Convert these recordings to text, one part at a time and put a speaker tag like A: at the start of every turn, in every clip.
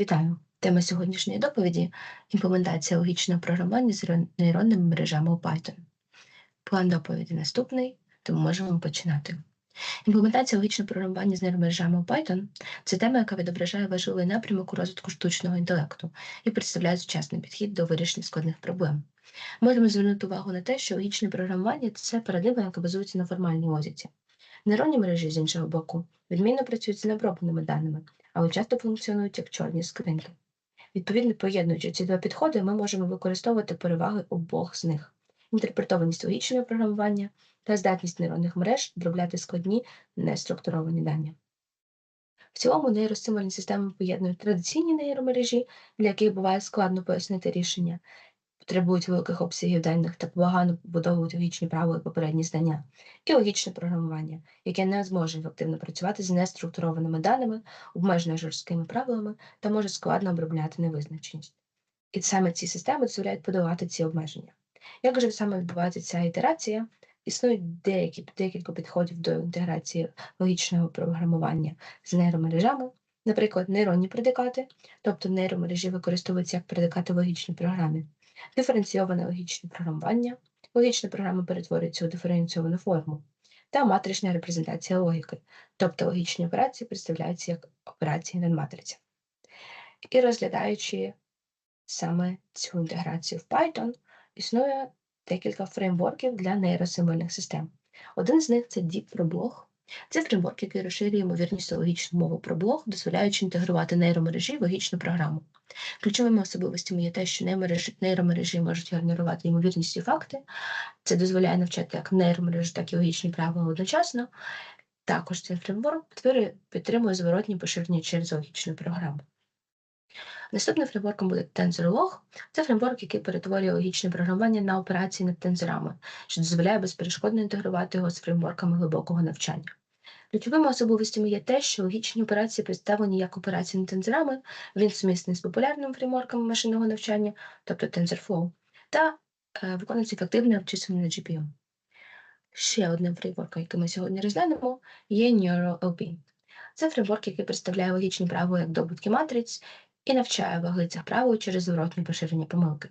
A: Вітаю! Тема сьогоднішньої доповіді імплементація логічного програмування з нейронними мережами у Python. План доповіді наступний, тому можемо починати. Імплементація логічного програмування з нейромережами у Python це тема, яка відображає важливий напрямок у розвитку штучного інтелекту і представляє сучасний підхід до вирішення складних проблем. Можемо звернути увагу на те, що логічне програмування це парадигма, яка базується на формальній логіці. Нейронні мережі, з іншого боку, відмінно працюють з необробленими даними, але часто функціонують як чорні скриньки. Відповідно, поєднуючи ці два підходи, ми можемо використовувати переваги обох з них: інтерпретованість логічного програмування та здатність нейронних мереж обробляти складні неструктуровані дані. В цілому нейросимвольні системи поєднують традиційні нейромережі, для яких буває складно пояснити рішення, потребують великих обсягів даних та погано побудовують логічні правила і попередні знання, і логічне програмування, яке не зможе ефективно працювати з неструктурованими даними, обмежено жорсткими правилами та може складно обробляти невизначеність. І саме ці системи дозволяють подолати ці обмеження. Як же саме відбувається ця ітерація? Існують деякі декілька підходів до інтеграції логічного програмування з нейромережами, наприклад, нейронні предикати, тобто нейромережі використовуються як предикати в логічній програмі, диференційоване логічне програмування, логічна програма перетворюється у диференційовану форму, та матрична репрезентація логіки, тобто логічні операції представляються як операції надматриці. І розглядаючи саме цю інтеграцію в Python, існує декілька фреймворків для нейросимвольних систем. Один з них це DeepProblog. Це фреймворк, який розширює ймовірність логічну мову про блог, дозволяючи інтегрувати нейромережі в логічну програму. Ключовими особливостями є те, що нейромережі, можуть генерувати ймовірність і факти. Це дозволяє навчати як нейромережі, так і логічні правила одночасно. Також цей фреймворк підтримує зворотні поширення через логічну програму. Наступним фреймворком буде TensorLog. Це фреймворк, який перетворює логічне програмування на операції над тензорами, що дозволяє безперешкодно інтегрувати його з фреймворками глибокого навчання. Ключовими особливостями є те, що логічні операції представлені як операції над тензорами, він сумісний з популярними фреймворками машинного навчання, тобто TensorFlow, та е, виконується ефективне обчислення на GPU. Ще одним фреймворком, який ми сьогодні розглянемо, є NeuroLP. Це фреймворк, який представляє логічні правила як добутки матриць і навчає ваги цих правил через зворотне поширення помилки.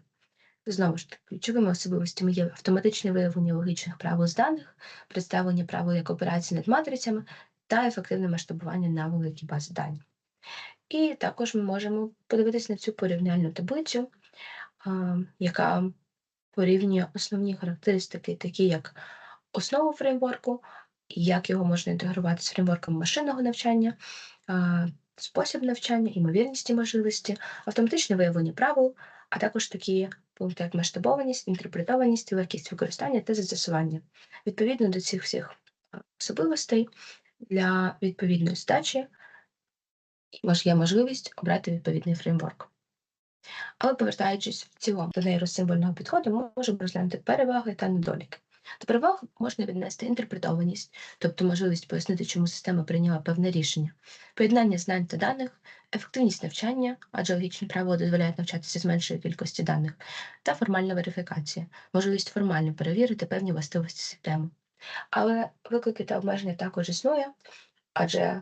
A: Знову ж таки, ключовими особливостями є автоматичне виявлення логічних правил з даних, представлення правил як операцій над матрицями та ефективне масштабування на великі бази даних. І також ми можемо подивитися на цю порівняльну таблицю, яка порівнює основні характеристики, такі як основу фреймворку, як його можна інтегрувати з фреймворком машинного навчання, спосіб навчання, імовірність і можливості, автоматичне виявлення правил, а також такі пункти, як масштабованість, інтерпретованість, легкість використання та застосування. Відповідно до цих всіх особливостей для відповідної здачі є можливість обрати відповідний фреймворк. Але повертаючись в цілому до нейросимвольного підходу, ми можемо розглянути переваги та недоліки. До переваг можна віднести інтерпретованість, тобто можливість пояснити, чому система прийняла певне рішення, поєднання знань та даних, ефективність навчання, адже логічні правила дозволяють навчатися з меншої кількості даних, та формальна верифікація, можливість формально перевірити певні властивості системи. Але виклики та обмеження також існує, адже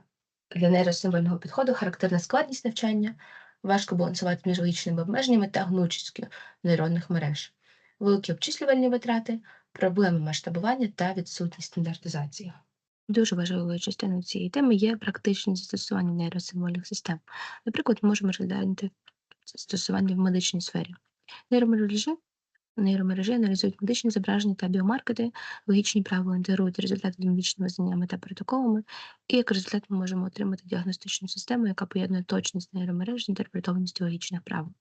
A: для нейросимвольного підходу характерна складність навчання, важко балансувати між логічними обмеженнями та гнучістю нейронних мереж, великі обчислювальні витрати, проблеми масштабування та відсутність стандартизації. Дуже важливою частиною цієї теми є практичне застосування нейросимвольних систем. Наприклад, можемо розглянути застосування в медичній сфері. Нейромережі нейромережі аналізують медичні зображення та біомаркети, логічні правила інтегрують результати медичними знаннями та протоколами, і як результат ми можемо отримати діагностичну систему, яка поєднує точність нейромереж з інтерпретованістю логічних правил.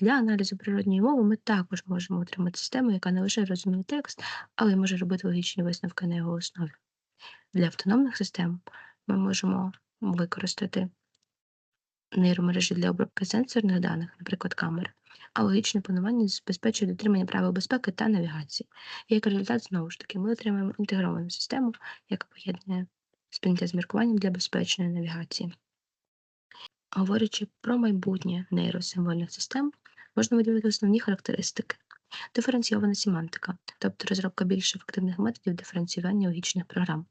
A: Для аналізу природньої мови ми також можемо отримати систему, яка не лише розуміє текст, але й може робити логічні висновки на його основі. Для автономних систем ми можемо використати нейромережі для обробки сенсорних даних, наприклад, камери, а логічне планування забезпечує дотримання правил безпеки та навігації. І як результат, знову ж таки, ми отримаємо інтегровану систему, яка поєднує сприйняття з міркуванням для безпечної навігації. Говорячи про майбутнє нейросимвольних систем, можна виділити основні характеристики. Диференційована семантика, тобто розробка більш ефективних методів диференціювання логічних програм,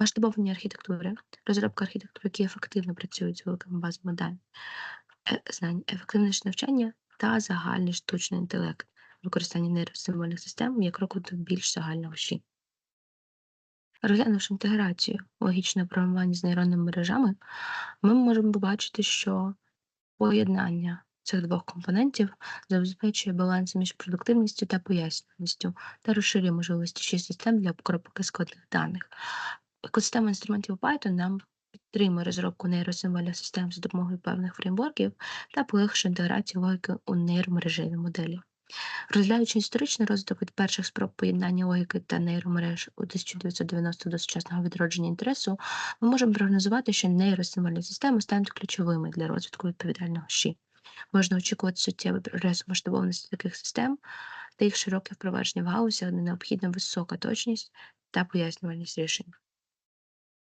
A: масштабовані архітектури, розробка архітектур, які ефективно працюють з великими базами даних, е, знань, ефективність навчання та загальний штучний інтелект, використання нейросимвольних систем як кроку до більш загального щі. Розглянувши інтеграцію логічного програмування з нейронними мережами, ми можемо побачити, що поєднання цих двох компонентів забезпечує баланс між продуктивністю та пояснюваністю та розширює можливості ще систем для обробки складних даних. Екосистема інструментів Python нам підтримує розробку нейросимвольних систем за допомогою певних фреймворків та полегшує інтеграцію логіки у нейромережеві моделі. Розглядаючи історичний розвиток від перших спроб поєднання логіки та нейромереж у 1990 до сучасного відродження інтересу, ми можемо прогнозувати, що нейросимвольні системи стануть ключовими для розвитку відповідального ЩІ. Можна очікувати суттєвий прогрес у масштабованості таких систем та їх широке впровадження в галузях, де необхідна висока точність та пояснювальність рішень.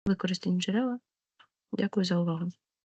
A: Використані джерела. Дякую за увагу.